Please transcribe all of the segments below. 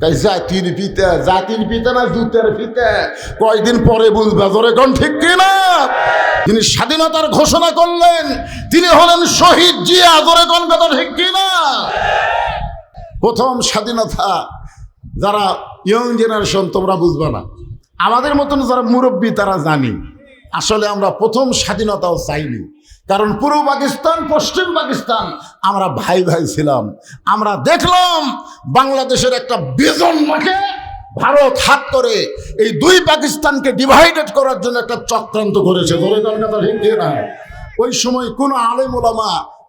তাই জাতির পিতা জাতির পিতা না জুতের পিতা। কয়দিন পরে বুঝবা জোরে কোন ঠিক কিনা? তিনি স্বাধীনতার ঘোষণা করলেন, তিনি হলেন শহীদ জিয়া জোরে কোন কথা ঠিক কিনা? প্রথম স্বাধীনতা, যারা ইয়ং জেনারেশন তোমরা বুঝবে না। আমাদের মতন যারা মুরব্বী, তারা জানি। আসলে আমরা প্রথম স্বাধীনতাও চাইনি। কারণ পূর্ব পাকিস্তান, পশ্চিম পাকিস্তান, আমরা ভাই ভাই ছিলাম। আমরা দেখলাম বাংলাদেশের একটা বেজন্মাকে ভারত হাত করে এই দুই পাকিস্তানকে ডিভাইডেড করার জন্য একটা চক্রান্ত করেছে। ধরে হিন্দি না। ওই সময় কোনো আলেম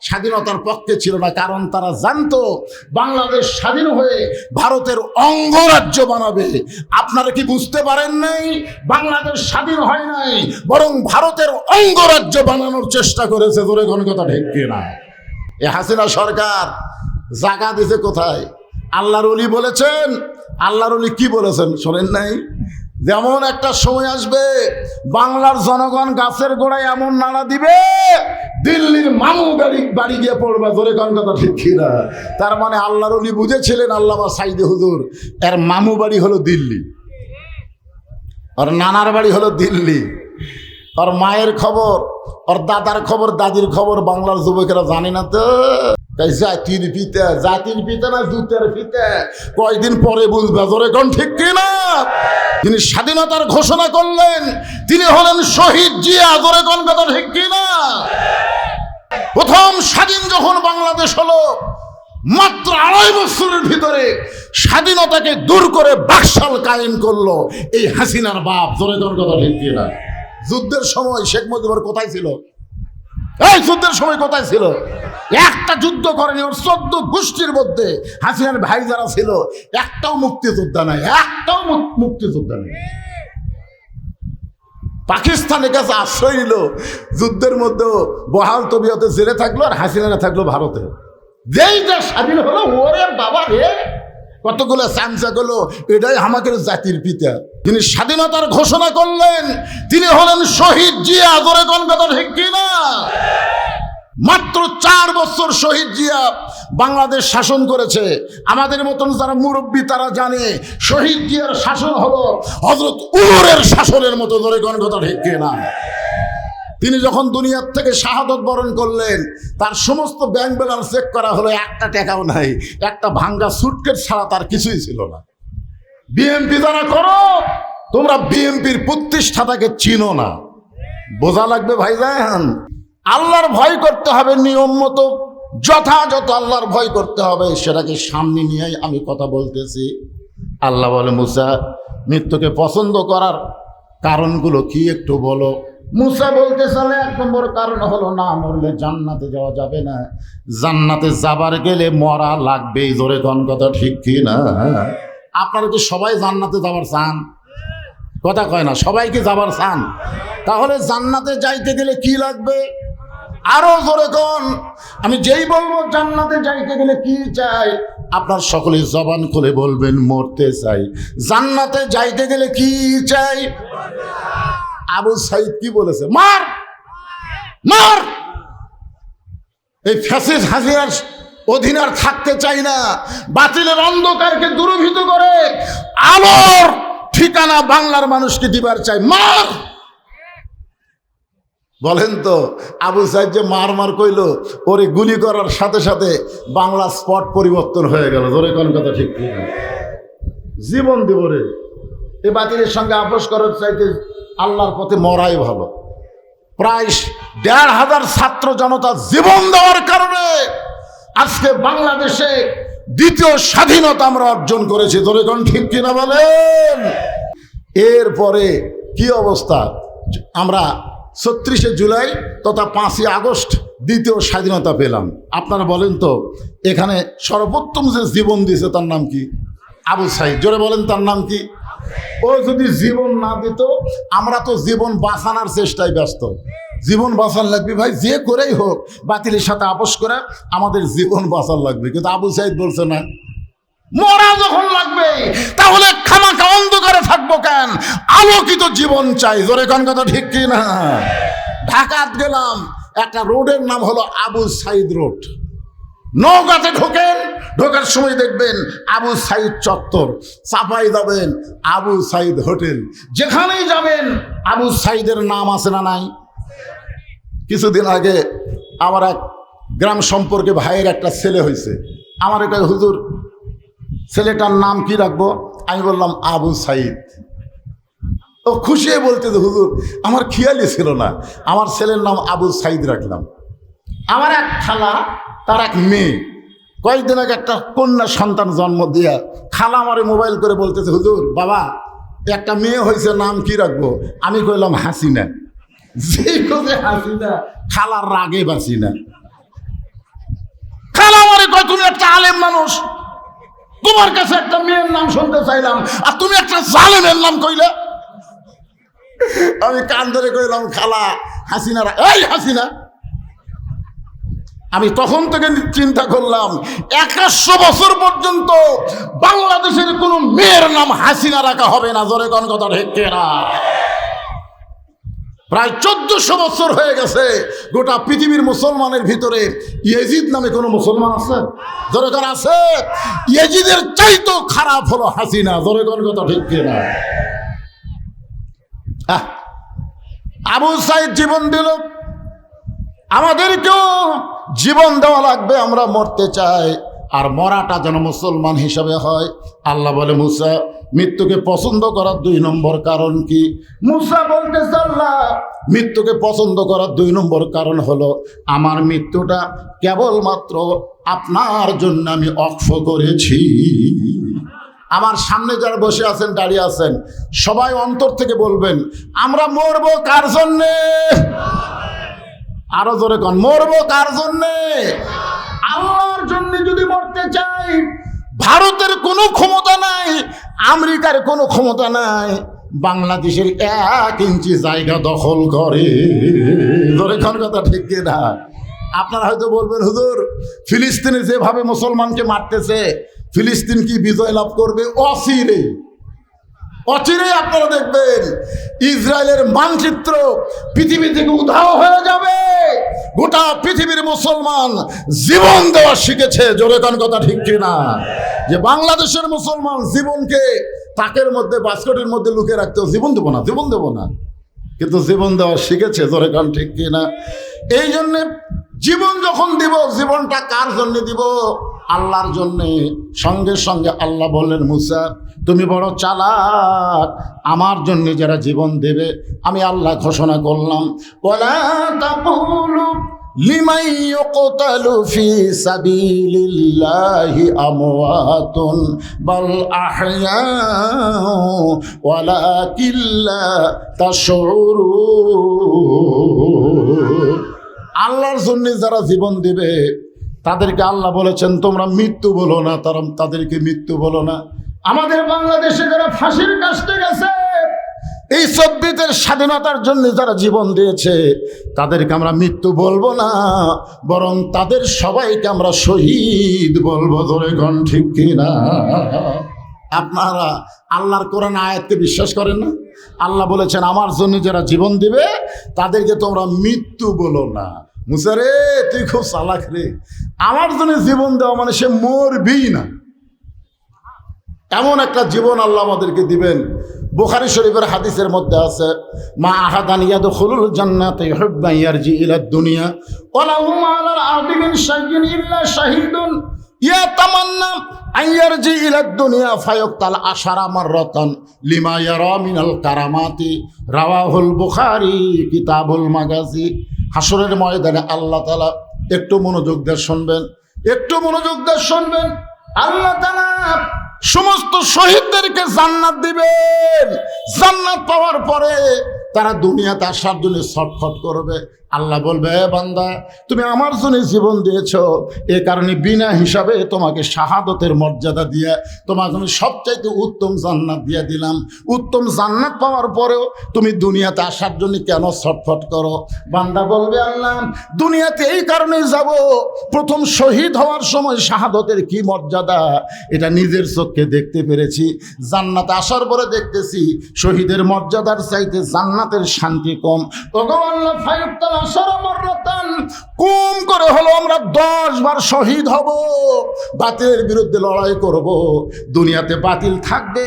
স্বাধীনতার পক্ষে ছিল না, কারণ তারা জানতো বাংলাদেশ স্বাধীন হয়ে ভারতের অঙ্গরাজ্য বানাবে। আপনারা কি বুঝতে পারেন নাই? বাংলাদেশ স্বাধীন হয় নাই, বরং ভারতের অঙ্গরাজ্য বানানোর চেষ্টা করেছে। ধরে কোন কথা ঢেকে না এ হাসিনা সরকার জাগা দিছে কোথায়? আল্লাহর অলি বলেছেন? আল্লাহর অলি কি বলেছেন? শোনেন নাই? যেমন একটা সময় আসবে, বাংলার জনগণ গাছের গোড়ায় এমন নাড়া দিবে, দিল্লির মামু বাড়ি বাড়ি গিয়ে পড়বে ধরে কোন কথা ঠিক কিনা? তার মানে আল্লাহর অলি বুঝেছিলেন, আল্লামা সাইদে হুজুর, এর মামু বাড়ি হলো দিল্লি আর নানার বাড়ি হলো দিল্লি আর মায়ের খবর আর দাদার খবর, দাদির খবর বাংলার যুবকেরা জানে না তো। তাই জাতির পিতা জাতির পিতা না জুতের পিতা? কয়দিন পরে বুঝবে জোরে কোন ঠিক কিনা? তিনি স্বাধীনতার ঘোষণা করলেন, তিনি হলেন শহীদ জিয়া জোরে কোন কথা ঠিক কিনা? প্রথম স্বাধীন যখন বাংলাদেশ হলো, মাত্র আড়াই বছরের ভিতরে স্বাধীনতাকে দূর করে বাকশাল কায়েম করল এই হাসিনার বাপ জোরে কোন কথা ঠিক কিনা? যুদ্ধের সময় শেখ মুজিবুর কোথায় ছিল? এই যুদ্ধের সময় কোথায় ছিল? একটা যুদ্ধ করেনি, ওর চোদ্দ গোষ্ঠীর মধ্যে হাসিনার ভাই যারা ছিল, একটাও মুক্তিযোদ্ধা নাই, একটাও মুক্তিযোদ্ধা নাই। পাকিস্তানের কাছে আশ্রয় নিল, যুদ্ধের মধ্যে বহাল তবিয়তে জেলে থাকল আর হাসিনারা থাকল ভারতে। যেই দেশ স্বাধীন হলো, ওরে বাবা রে, কতগুলো চামচা গুলো, এটাই আমাদের জাতির পিতা। তিনি স্বাধীনতার ঘোষণা করলেন। তিনি হলেন শহীদ জিয়া ধরে কোন কথা ঠিক কিনা? মাত্র চার বছর শহীদ জিয়া বাংলাদেশ শাসন করেছে। আমাদের মতন যারা মুরব্বী, তারা জানে শহীদ জিয়ার শাসন হলো হজরত উমরের শাসনের মতো ধরে কোন কথা ঠিক না তিনি যখন দুনিয়ার থেকে শাহাদত বরণ করলেন, তার সমস্ত ব্যাংক ব্যালেন্স চেক করা হলো, একটা টাকাও নাই, একটা ভাঙ্গা সুটকেট ছাড়া তার কিছুই ছিল না। বিএমপি যারা করো, তোমরা বিএমপির প্রতিষ্ঠাতাকে চিনো না। বোঝা লাগবে ভাই ভাইজান? আল্লাহর ভয় করতে হবে, নিয়ম মতো, যথাযথ আল্লাহর ভয় করতে হবে, সেটাকে সামনে নিয়েই আমি কথা বলতেছি। আল্লাহ বলে, মুসা মৃত্যুকে পছন্দ করার কারণগুলো কি একটু বলো? মুসা বলতে চলে, এক নম্বর কারণ হলো, না মরলে জান্নাতে যাওয়া যাবে না। জান্নাতে যাবার গেলে মরা লাগবেই, জোরে কোন কথা ঠিক কি না? আপনারা কি সবাই জান্নাতে যাবার চান, কথা কয় না, সবাইকে যাবার চান, তাহলে জান্নাতে যাইতে গেলে কি লাগবে? আরও জোরে কোন, আমি যেই বলব, জান্নাতে যাইতে গেলে কি চাই? আপনার সকলে জবান খুলে বলবেন, মরতে চাই। জান্নাতে যাইতে গেলে কি চাই? আবু সাইদ কি বলেছে? মার! মার! এই ফ্যাসিস হাসিনার অধীন আর থাকতে চাই না। বাতিলের অন্ধকারকে দূরভূত করে আলোর ঠিকানা বাংলার মানুষকে দিবার চাই। মার! বলেন তো, আবু সাহেব যে মার মার কইল, ওরে গুলি করার সাথে সাথে বাংলা স্পট পরিবর্তন হয়ে গেল। ধরে কোন কথা ঠিক জীবন দিব রে। এ বাতিলের সঙ্গে আপোষ করার চাইতে আল্লাহর পথে মরাই ভালো। প্রায় দেড় হাজার ছাত্র জনতা জীবন দেওয়ার কারণে আজকে বাংলাদেশে দ্বিতীয় স্বাধীনতা আমরা অর্জন করেছি। ধরে কোন ঠিক কিনা বলেন? এরপরে কি অবস্থা? আমরা ছত্রিশে জুলাই তথা পাঁচই আগস্ট দ্বিতীয় স্বাধীনতা পেলাম। আপনারা বলেন তো, এখানে সর্বোত্তম যে জীবন দিয়েছে তার নাম কি? আবু সাইদ। জোরে বলেন তার নাম কি? ও যদি জীবন না দিত, আমরা তো জীবন বাঁচানোর চেষ্টায় ব্যস্ত। জীবন বাঁচান লাগবে ভাই, যে করেই হোক, বাতিলের সাথে আপোষ করে আমাদের জীবন বাঁচান লাগবে। কিন্তু আবু সাইদ বলছে না, মরা যখন লাগবে, তাহলে খামাখা অন্ধকারে থাকব কেন? আলোকিত জীবন চাই, জোরে কোন কথা ঠিক কি না ঢাকাত গেলাম, একটা রোডের নাম হলো আবু সাইদ রোড। নৌকাতে ঢোকেন, ঢোকার সময় দেখবেন আবু সাইদ চত্বর। চাপাই যাবেন আবু সাইদ হোটেল। যেখানেই যাবেন, আবু সাইদের নাম আছে না নাই? কিছুদিন আগে আমার এক গ্রাম সম্পর্কে ভাইয়ের একটা ছেলে হয়েছে। আমার একটা হুজুর, ছেলেটার নাম কি রাখব? আমি বললাম, আবু সাইদ। ও খুশিয়ে বলতে হুজুর, আমার খেয়ালই ছিল না। আমার ছেলের নাম আবু সাইদ রাখলাম। আমার এক খালা, তার এক মেয়ে। কয়েকদিন আগে একটা কন্যা সন্তান জন্ম দিয়া খালা আমারে মোবাইল করে বলতেছে, হুজুর, বাবা, একটা মেয়ে হয়েছে নাম কি রাখব? আমি কইলাম, হাসিনা। যে কোজে হাসিনা, খালার রাগে বাঁচি না খালা আমারে কয়, তুমি একটা আলেম মানুষ। তোমার কাছে একটা মেয়ের নাম শুনতে চাইলাম, আর তুমি একটা জালেমের নাম কইলে? আমি কান ধরে কইলাম, খালা হাসিনা এই হাসিনা আমি তখন থেকে চিন্তা করলাম একাশো বছর পর্যন্ত বাংলাদেশের কোন মেয়ের নাম হাসিনা রাখা হবে না জোরে কোন কথা ঢেকে না প্রায় চোদ্দশো বছর হয়ে গেছে গোটা পৃথিবীর মুসলমানের ভিতরে ইয়েজিদ নামে কোনো মুসলমান আছে? জোরে কোন আছে? ইয়েজিদের চাইতো খারাপ হলো হাসিনা জোরে কোন কথা ঠিক না আহ, আবু সাইদ জীবন দিল আমাদেরকেও জীবন দেওয়া লাগবে, আমরা মরতে চাই। আর মরাটা যেন মুসলমান হিসাবে হয়। আল্লাহ বলে, মুসা, মৃত্যুকে পছন্দ করার দুই নম্বর কারণ কি? মুসা বলতে আল্লাহ মৃত্যুকে পছন্দ করার দুই নম্বর কারণ হলো, আমার মৃত্যুটা কেবলমাত্র আপনার জন্য আমি অক্ষ করেছি। আমার সামনে যারা বসে আছেন, দাঁড়িয়ে আছেন, সবাই অন্তর থেকে বলবেন, আমরা মরবো কার জন্যে? আরও জোরে কন, মরবো কার জন্যে? আল্লাহর জন্য যদি মরতে চাই, ভারতের কোনো ক্ষমতা নাই, আমেরিকার কোনো ক্ষমতা নাই, বাংলাদেশের এক ইঞ্চি জায়গা দখল করে। কন কথা ঠিক না আপনারা হয়তো বলবেন, হুজুর, ফিলিস্তিনে যেভাবে মুসলমানকে মারতেছে, ফিলিস্তিন কি বিজয় লাভ করবে? অসিরে অচিরেই আপনারা দেখবেন ইসরায়েলের মানচিত্র পৃথিবী থেকে উধাও হয়ে যাবে। গোটা পৃথিবীর মুসলমান জীবন দেওয়া শিখেছে। জোরে কান কথা ঠিক কিনা? যে বাংলাদেশের মুসলমান জীবনকে তাকের মধ্যে, বাস্কেটের মধ্যে লুকিয়ে রাখতে জীবন দেবো না, জীবন দেবো না। কিন্তু জীবন দেওয়া শিখেছে, জোরে কান ঠিক কিনা? এই জন্যে জীবন যখন দিব, জীবনটা কার জন্য দিব? আল্লাহর জন্যে। সঙ্গে সঙ্গে আল্লাহ বললেন, মুসা তুমি বড় চালাক। আমার জন্য যারা জীবন দেবে, আমি আল্লাহ ঘোষণা করলাম। আল্লাহর জন্য যারা জীবন দিবে, তাদেরকে আল্লাহ বলেছেন, তোমরা মৃত্যু বলো না, তারা তাদেরকে মৃত্যু বলো না। আমাদের বাংলাদেশে যারা ফাঁসির কাছতে গেছে, এই সভ্যতের স্বাধীনতার জন্য যারা জীবন দিয়েছে, তাদেরকে আমরা মৃত্যু বলব না, বরং তাদের সবাইকে আমরা শহীদ বলব ধরে গণ ঠিক কিনা? আপনারা আল্লাহর কোরআন আয়াতকে বিশ্বাস করেন না? আল্লাহ বলেছেন, আমার জন্য যারা জীবন দিবে, তাদেরকে তোমরা মৃত্যু বলো না। মুসারে তুই খুব চালাক রে। আমার জন্য জীবন দেওয়া মানে সে মরবেই না। এমন একটা জীবন আল্লাহ আমাদেরকে দিবেন। বুখারি শরীফের হাদিসের মধ্যে আছে, মা আহাদান ইয়াদখুলুল জান্নাতে হুব্বান ইয়ারজি ইলা দুনিয়া ওয়ালা হুম আলাল আরদি মিন শাইইন ইল্লা শাহিদুন ইয়া তামান্না আন ইয়ারজি ইলা দুনিয়া ফায়াক্তাল আশারা মাররাতান লিমা ইয়ারা মিনাল কারামাতি রাওয়াহুল বুখারী, কিতাবুল মাগাজি। হাসরের ময়দানে আল্লাহ তাআলা একটু মনোযোগ দিয়ে শুনবেন, একটু মনোযোগ দিয়ে শুনবেন। আল্লাহ তাআলা সমস্ত শহীদদেরকে জান্নাত দিবেন। জান্নাত পাওয়ার পরে তারা দুনিয়াতে আসার জন্য ছটফট করবে। আল্লাহ বলবে, "এ বান্দা, তুমি আমার জন্য জীবন দিয়েছ। এ কারণে বিনা হিসাবে তোমাকে শাহাদতের মর্যাদা দিয়ে তোমাকে আমি সবচাইতে উত্তম জান্নাত দিয়ে দিলাম। উত্তম জান্নাত পাওয়ার পরেও তুমি দুনিয়াতে আসার জন্য কেন ছটফট করো? বান্দা বলবে, আল্লাহ, দুনিয়াতে এই কারণেই যাব। প্রথম শহীদ হওয়ার সময় শাহাদতের কি মর্যাদা? এটা নিজের চোখকে দেখতে পেরেছি। জান্নাতে আসার পরে দেখতেছি, শহীদের মর্যাদার চাইতে জান্নাতের শান্তি কম। ভগবান কম করে হলো আমরা দশ বার শহীদ হব, বাতিলের বিরুদ্ধে লড়াই করব, দুনিয়াতে বাতিল থাকবে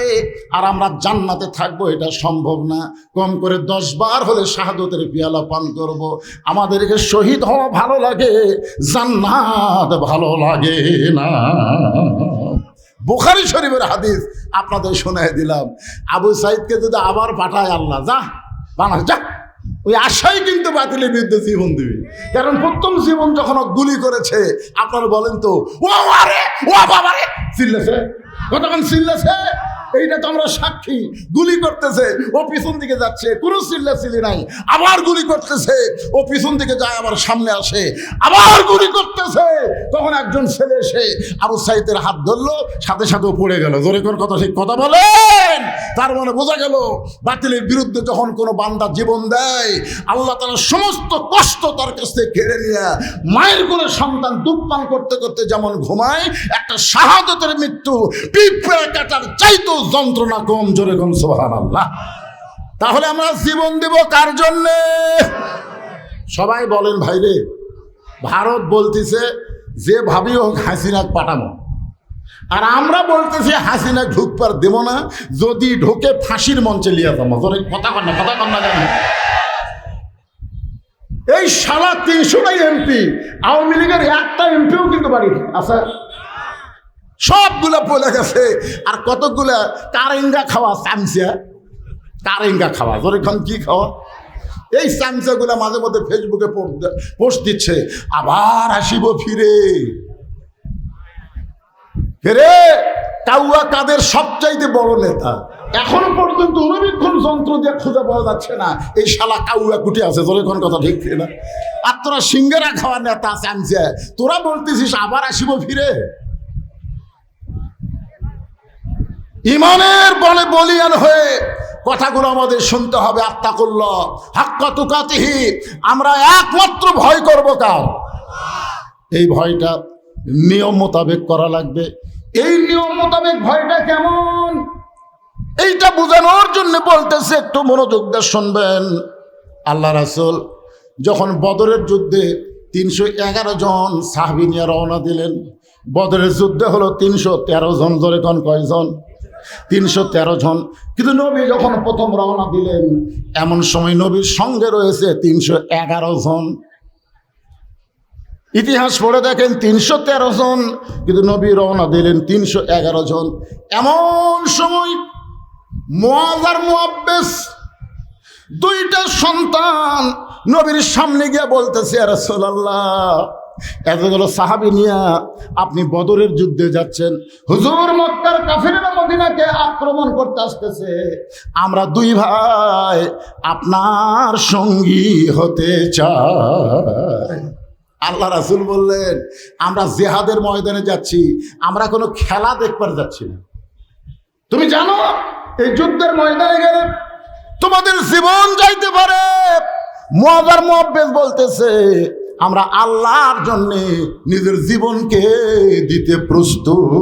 আর আমরা জান্নাতে থাকব, এটা সম্ভব না। কম করে দশ বার হলে শাহাদতের পিয়ালা পান করব। আমাদেরকে শহীদ হওয়া ভালো লাগে, জান্নাত ভালো লাগে না। বুখারি শরীফের হাদিস আপনাদের শোনায় দিলাম। আবু সাইদকে যদি আবার পাঠায় আল্লাহ, যা বানা যা ওই আশাই কিন্তু বাতিলের বিরুদ্ধে জীবন দিবে। কারণ প্রথম জীবন যখন গুলি করেছে, আপনারা বলেন তো, ও আরে, ও বাবারে চিল্লেছে। কতক্ষণ চিল্লেছে? এইটা তো আমরা সাক্ষী। গুলি করতেছে, ও পিছন দিকে যাচ্ছে, কোনো চিল্লাচিল্লি নাই। আবার গুলি করতেছে, ও পিছন দিকে যায়, আবার সামনে আসে। আবার গুলি করতেছে, তখন একজন ছেলে এসে আবু সাইদের হাত ধরলো, সাথে সাথে পড়ে গেল। জোরে কোন কথা ঠিক কথা বলেন তার মানে বোঝা গেল, বাতিলের বিরুদ্ধে যখন কোনো বান্দা জীবন দেয়, আল্লাহ তারা সমস্ত কষ্ট তার কাছ থেকে কেড়ে নিয়ে মায়ের কোলে সন্তান দুধ পান করতে করতে যেমন ঘুমায়, একটা শাহাদতের মৃত্যু, পিঁপড়ে কাটার চাইতো যন্ত্রণা কম, জোরে কম সোহান আল্লাহ তাহলে আমরা জীবন দেব কার জন্যে? সবাই বলেন, ভাইরে, ভারত বলতেছে, যে ভাবি হোক হাসিনাক পাঠানো আর আমরা বলতেছি, হাসিনা ঢুকবার দেব না, যদি ঢোকে ফাঁসির মঞ্চে লিয়ে যাব। জোরে কথা কন না, কথা কন না কেন? এই সারা তিনশোটাই এমপি আওয়ামী লীগের একটা এমপিও কিন্তু বাড়িতে আছে। সবগুলা পলে গেছে। আর কতগুলা কারেঙ্গা খাওয়া, চামচা? কারেঙ্গা খাওয়া, জোরে খান কি খাওয়া? এই চামচাগুলা মাঝে মধ্যে ফেসবুকে পোস্ট দিচ্ছে। আবার আসিব ফিরে। ফেরে কাউয়া কাদের সবচাইতে বড় নেতা? এখন পর্যন্ত অনুবীক্ষণ যন্ত্র দিয়ে খুঁজে পাওয়া যাচ্ছে না। এই শালা কাউয়া কুটি আছে, তোর কোন কথা ঠিক না আর তোরা সিঙ্গেরা খাওয়া নেতা আছে তোরা বলতেছিস আবার আসিব ফিরে? ইমানের বলে বলিয়ান হয়ে কথাগুলো আমাদের শুনতে হবে আত্মা করল হাক্কা তুকাতিহি, আমরা একমাত্র ভয় করব কার? এই ভয়টা নিয়ম মোতাবেক করা লাগবে। এই নিয়ম মোতাবেক ভয়টা কেমন? এইটা বোঝানোর জন্য বলতেছে, একটু মনোযোগ দিয়ে শুনবেন। আল্লাহ রাসুল যখন বদরের যুদ্ধে তিনশো এগারো জন সাহাবি নিয়ে রওনা দিলেন, বদরের যুদ্ধে হলো তিনশো তেরো জন ধরে কোন কয়জন? তিনশো তেরো জন। কিন্তু নবী যখন প্রথম রওনা দিলেন, এমন সময় নবীর সঙ্গে রয়েছে তিনশো এগারো জন। ইতিহাস পড়ে দেখেন তিনশো তেরো জন, কিন্তু নবী রওনা দিলেন তিনশো এগারো জন। এমন সময় দুইটা সন্তান নবীর সামনে গিয়ে বলতেছে রাসূলুল্লাহ, এতগুলো সাহাবি নিয়া আপনি বদরের যুদ্ধে যাচ্ছেন। হুজুর মক্কার কাফিরেরা মদিনাকে আক্রমণ করতে আসতেছে। আমরা দুই ভাই আপনার সঙ্গী হতে চাই। আল্লাহ রাসুল বললেন, আমরা জেহাদের ময়দানে যাচ্ছি, আমরা কোনো খেলা দেখবার যাচ্ছি না। তুমি জানো, এই যুদ্ধের ময়দানে গেলে তোমাদের জীবন যাইতে পারে। মজার মহাব্বেস বলতেছে, আমরা আল্লাহর জন্যে নিজের জীবনকে দিতে প্রস্তুত।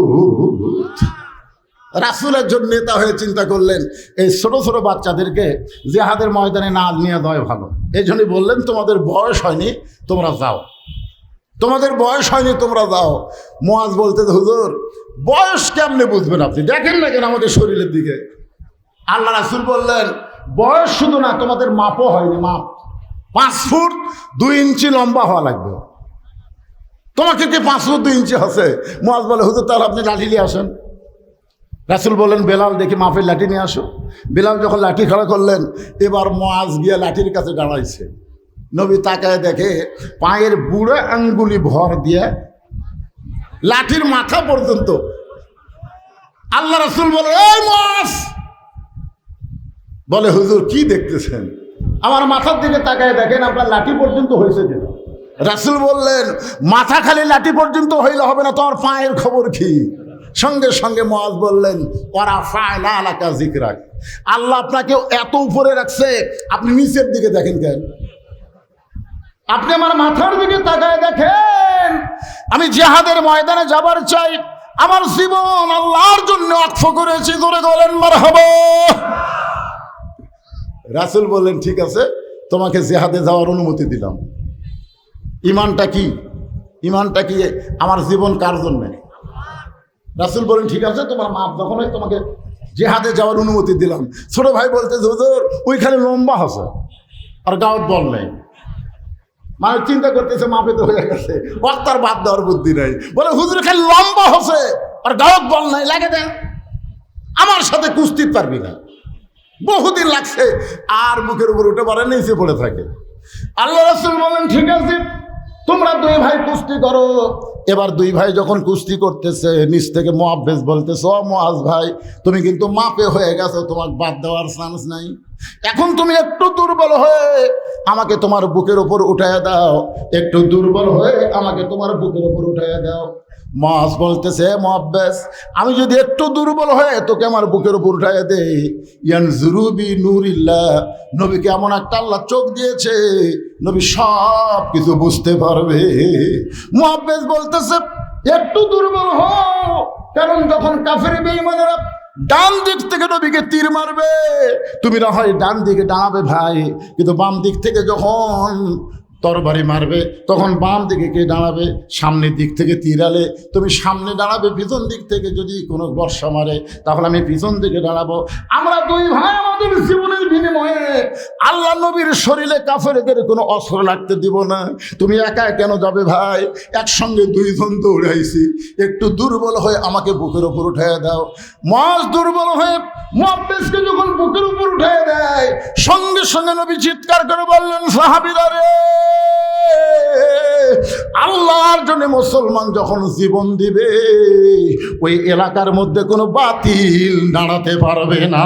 রাসুলের জন্য নেতা হয়ে চিন্তা করলেন, এই ছোট ছোট বাচ্চাদেরকে জেহাদের ময়দানে না নিয়ে দেওয়া ভালো। এই জন্যই বললেন, তোমাদের বয়স হয়নি, তোমরা যাও। তোমাদের বয়স হয়নি, তোমরা যাও। মোয়াজ বলতে, হুজুর, বয়স কেমনে বুঝবেন আপনি? দেখেন না কেন আমাদের শরীরের দিকে? আল্লাহ রাসুল বললেন, বয়স শুধু না, তোমাদের মাপও হয়নি, মাপ। পাঁচ ফুট দুই ইঞ্চি লম্বা হওয়া লাগবে। তোমাকে কি পাঁচ ফুট দুই ইঞ্চি আছে মোয়াজ বলে, হুজুর, তাহলে আপনি লাঠি নিয়ে আসেন। রাসুল বললেন বেলাল দেখি মাফের লাঠি নিয়ে আসো। বেলাল যখন লাঠি খেলা করলেন, এবার মোয়াজ গিয়ে লাঠির কাছে দাঁড়াইছে। নবী তাকায় দেখে পায়ের বুড়ো আঙ্গুলি ভর দিয়ে লাঠির মাথা পর্যন্ত। আল্লাহ রাসুল বলে, এই মাস বলে, হুজুর, কি দেখতেছেন? আমার মাথার দিকে তাকায় দেখেন, আপনার লাঠি পর্যন্ত হয়েছে যে রাসুল বললেন, মাথা খালি লাঠি পর্যন্ত হইলে হবে না তোমার পায়ের খবর কি? সঙ্গে সঙ্গে মহাজ বললেন ওরা ফায়না এলাকা জিকরাক আল্লাহ আপনাকে এত উপরে রাখছে, আপনি নিচের দিকে দেখেন কেন? আপনি আমার মাথার দিকে তাকায় দেখেন। আমি জেহাদের ময়দানে যাবার চাই। আমার জীবন আল্লাহর জন্য অক্ষ করেছি ধরে মার হব রাসুল বললেন, ঠিক আছে, তোমাকে জেহাদে যাওয়ার অনুমতি দিলাম। ইমানটা কি? ইমানটা কি? আমার জীবন কার জন্যে? রাসুল বলেন, ঠিক আছে, তোমার মাপ যখন হয় তোমাকে জেহাদে যাওয়ার অনুমতি দিলাম। ছোট ভাই বলতে ওইখানে লম্বা আছে, আর গাঁত বল নেই। মানুষ চিন্তা করতেছে, মাপে তো হয়ে গেছে ওর বাদ দেওয়ার বুদ্ধি নাই। বলে, হুজুর খালি লম্বা হসে আর গাঁত বল নাই লাগে দেন। আমার সাথে কুস্তি পারবি না। বহুদিন লাগছে, আর মুখের উপর উঠে পড়ে, নিচে পড়ে থাকে। আল্লাহ রাসুল বলেন, ঠিক আছে তোমরা দুই ভাই কুস্তি করো। এবার দুই ভাই যখন কুস্তি করতেছে, নিচ থেকে মোয়াব্বেস ও মোয়াজ ভাই, তুমি কিন্তু মাপে হয়ে গেছো, তোমার বাদ দেওয়ার চান্স নাই। এখন তুমি একটু দুর্বল হয়ে আমাকে তোমার বুকের উপর উঠাইয়া দাও। একটু দুর্বল হয়ে আমাকে তোমার বুকের উপর উঠাইয়া দাও। মাস বলতেছে, মহাব্বাস, আমি যদি একটু দুর্বল হয়ে তোকে আমার বুকের উপর দেই। ইয়ান জুরুবি নূরিল্লাহ নবীকে এমন একটা আল্লাহ চোখ দিয়েছে, নবী সব কিছু বুঝতে পারবে। মহাব্বাস বলতেছে, একটু দুর্বল হ কারণ যখন কাফের বেঈমানেরা ডান দিক থেকে নবীকে তীর মারবে। তুমি না হয় ডান দিকে দাঁড়াবে ভাই, কিন্তু বাম দিক থেকে যখন তরবারি মারবে, তখন বাম দিকে কে দাঁড়াবে? সামনের দিক থেকে তীরালে। তুমি সামনে দাঁড়াবে, পিছন দিক থেকে যদি কোনো বর্ষা মারে, তাহলে আমি পিছন দিকে দাঁড়াবো। আমরা দুই ভাই আমাদের জীবনের বিনিময়ে আল্লাহ নবীর শরীরে কাফেরদের কোনো অস্ত্র লাগতে দিব না। তুমি একা কেন যাবে ভাই? একসঙ্গে দুইজন দৌড়াইছি। একটু দুর্বল হয়ে আমাকে বুকের উপর উঠে দাও। মাস দুর্বল হয়ে মহাবেশকে যখন বুকের উপর উঠাই দেয়, সঙ্গে সঙ্গে নবী চিৎকার করে বললেন, সাহাবিরা রে! আল্লাহর জন্য মুসলমান যখন জীবন দিবে, ওই এলাকার মধ্যে কোনো বাতিল দাঁড়াতে পারবে না।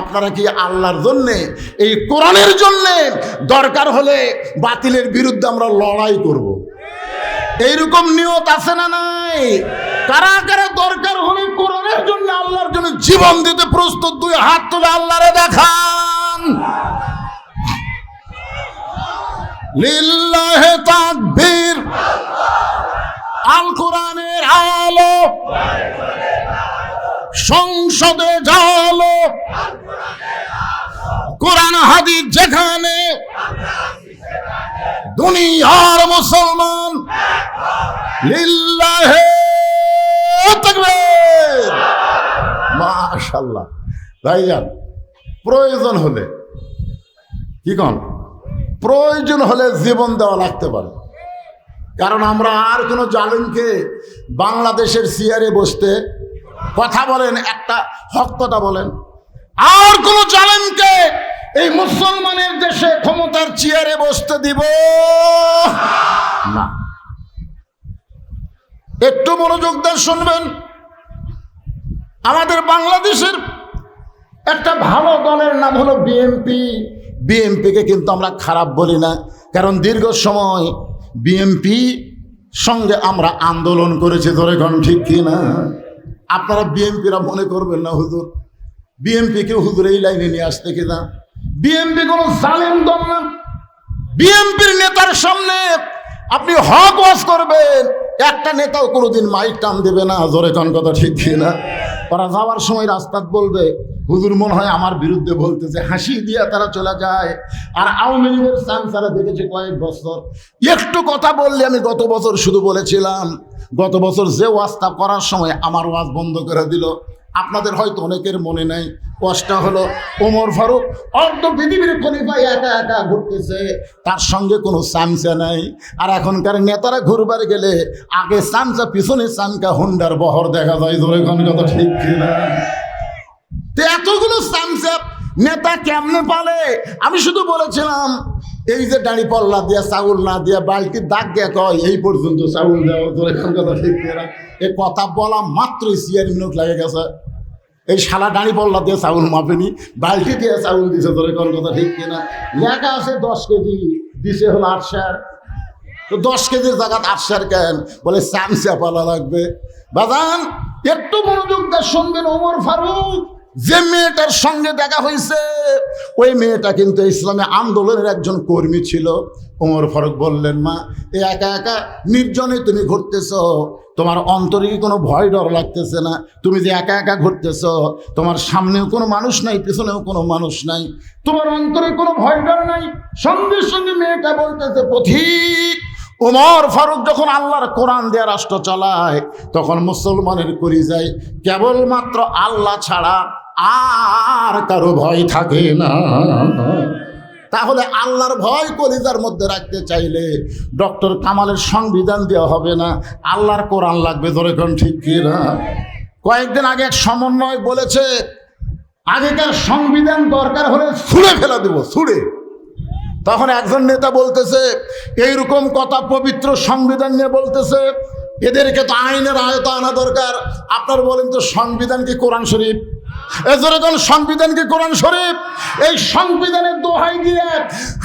আপনারা কি আল্লাহর জন্যে, এই কোরআনের জন্যে দরকার হলে বাতিলের বিরুদ্ধে আমরা লড়াই করব। এইরকম নিয়ত আছে না নাই? কারা কারা দরকার হলে কোরআনের জন্য আল্লাহর জন্য জীবন দিতে প্রস্তুত, দুই হাত তুলে আল্লাহরে দেখান। লিল্লাহে তাকবীর। আল কোরআনের আলো। সংসদে জালো কোরআন হাদিস যেখানে। দুনিয়ার মুসলমান। লিল্লাহে তাকবীর। মাশাআল্লাহ। ভাইজান প্রয়োজন হলে। কি কন? প্রয়োজন হলে জীবন দেওয়া লাগতে পারে। কারণ আমরা আর কোনো জালিমকে বাংলাদেশের চেয়ারে বসতে কথা বলেন, একটা হক কথা বলেন। আর কোন জালেমকে এই মুসলমানের দেশে ক্ষমতার চেয়ারে বসতে দিব না। একটু মনোযোগ দিয়ে শুনবেন। আমাদের বাংলাদেশের একটা ভালো দলের নাম হলো বিএনপি। বিএনপিকে কিন্তু আমরা খারাপ বলি না। কারণ দীর্ঘ সময় বিএনপি সঙ্গে আমরা আন্দোলন করেছি, ধরে গণ ঠিক কি না আপনারা বিএনপিরা মনে করবেন না হুজুর। বিএনপিকে হুজুর এই লাইনে নিয়ে আসতে কিনা? বিএনপি কোনো জালেম দল না। বিএনপির নেতার সামনে আপনি হক ওয়াজ করবেন। একটা নেতাও কোনোদিন মাইক টান দেবে না জোরে কান কথা ঠিক না ওরা যাওয়ার সময় রাস্তাত বলবে হুজুর মনে হয় আমার বিরুদ্ধে বলতেছে হাসি দিয়ে তারা চলে যায়। আর আওয়ামী লীগের সারা দেখেছে কয়েক বছর। একটু কথা বললে আমি গত বছর শুধু বলেছিলাম, গত বছর যে ওয়াজটা করার সময় আমার ওয়াজ বন্ধ করে দিল। আপনাদের হয়তো অনেকের মনে নেই, ওয়াজটা হলো ওমর ফারুক অর্ধ পৃথিবীর খলিফা একা একা ঘুরতেছে। তার সঙ্গে কোনো চামচা নাই। আর এখনকার নেতারা ঘুরবার গেলে আগে চামচা পিছনে চামকা হুন্ডার বহর দেখা যায়। ধরে কথা ঠিক কিনা? তো এতগুলো সামসেপ নেতা কেমনে পালে আমি শুধু বলেছিলাম, এই যে দাড়ি পল্লা দিয়া, চাউল না দিয়া, বালতির দাগ দিয়া কয়, এই পর্যন্ত চাউল দেওয়া তোর কথা এ কথা বলা মাত্রই সিয়ার মিনিট লাগে গেছে। এই শালা দাড়ি পল্লা দিয়ে চাউল মাপেনি, বালতি দিয়ে চাউল দিছে তোর এখন কথা ঠিক কিনা লেখা আছে দশ কেজি, দিছে হলো আট সার তো দশ কেজির জায়গাত আট সার কেন? বলে চামচা পালা লাগবে। বাজান, একটু মনোযোগ দিয়ে শুনবেন ওমর ফারুক। যে মেয়েটার সঙ্গে দেখা হয়েছে, ওই মেয়েটা কিন্তু ইসলামী আন্দোলনের একজন কর্মী ছিল। ওমর ফারুক বললেন, মা, এ একা একা নির্জনে তুমি ঘুরতেছ, তোমার অন্তরে কি কোনো ভয় ডর লাগতেছে না? তুমি যে একা একা ঘুরতেছ, তোমার সামনেও কোনো মানুষ নাই, পিছনেও কোনো মানুষ নাই। তোমার অন্তরে কোনো ভয় ডর নাই? সঙ্গে সঙ্গে মেয়েটা বলতেছে, পথিক উমর ফারুক যখন আল্লাহর কোরআন দেয়া রাষ্ট্র চালায়, তখন মুসলমানের করি যায় কেবলমাত্র আল্লাহ ছাড়া আর কারও ভয় থাকে না। তাহলে আল্লাহর ভয় কলিজার মধ্যে রাখতে চাইলে ডক্টর কামালের সংবিধান দেওয়া হবে না। আল্লাহর কোরআন লাগবে ধরে কোন ঠিক কি না? কয়েকদিন আগে এক সমন্বয় বলেছে, আগেকার সংবিধান দরকার হলে ছুঁড়ে ফেলে দেবো, ছুঁড়ে। তখন একজন নেতা বলতেছে, এইরকম কথা পবিত্র সংবিধান নিয়ে বলতেছে, এদেরকে তো আইনের আয়তা আনা দরকার। আপনার বলেন তো সংবিধান কি কোরআন শরীফ? এজরকম সংবিধান কি কোরআন শরীফ? এই সংবিধানের দোহাই দিয়ে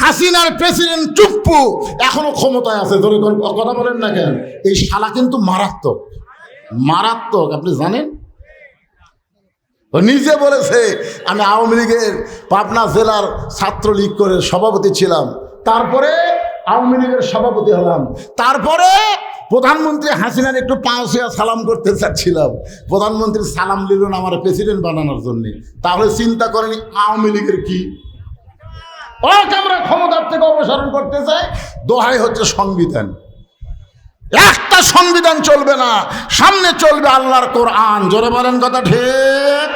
হাসিনার প্রেসিডেন্ট চুপ্পু এখনও ক্ষমতায় আছে। ধরে কথা বলেন না কেন? এই শালা কিন্তু মারাত্মক। মারাত্মক, আপনি জানেন? নিজে বলেছে, আমি আওয়ামী লীগের পাবনা জেলার ছাত্রলীগ করে সভাপতি ছিলাম। তারপরে আওয়ামী লীগের সভাপতি হলাম। তারপরে প্রধানমন্ত্রী হাসিনার একটু পাঁচশিয়া সালাম করতে চাচ্ছিলাম। প্রধানমন্ত্রী সালাম দিল না আমার প্রেসিডেন্ট বানানোর জন্য। তাহলে চিন্তা করেনি আওয়ামী লীগের কি? আমরা ক্ষমতার থেকে অপসারণ করতে চাই, দোহাই হচ্ছে সংবিধান। একটা সংবিধান চলবে না, সামনে চলবে আল্লাহর কোরআন। জোরে বলেন কথা ঠিক?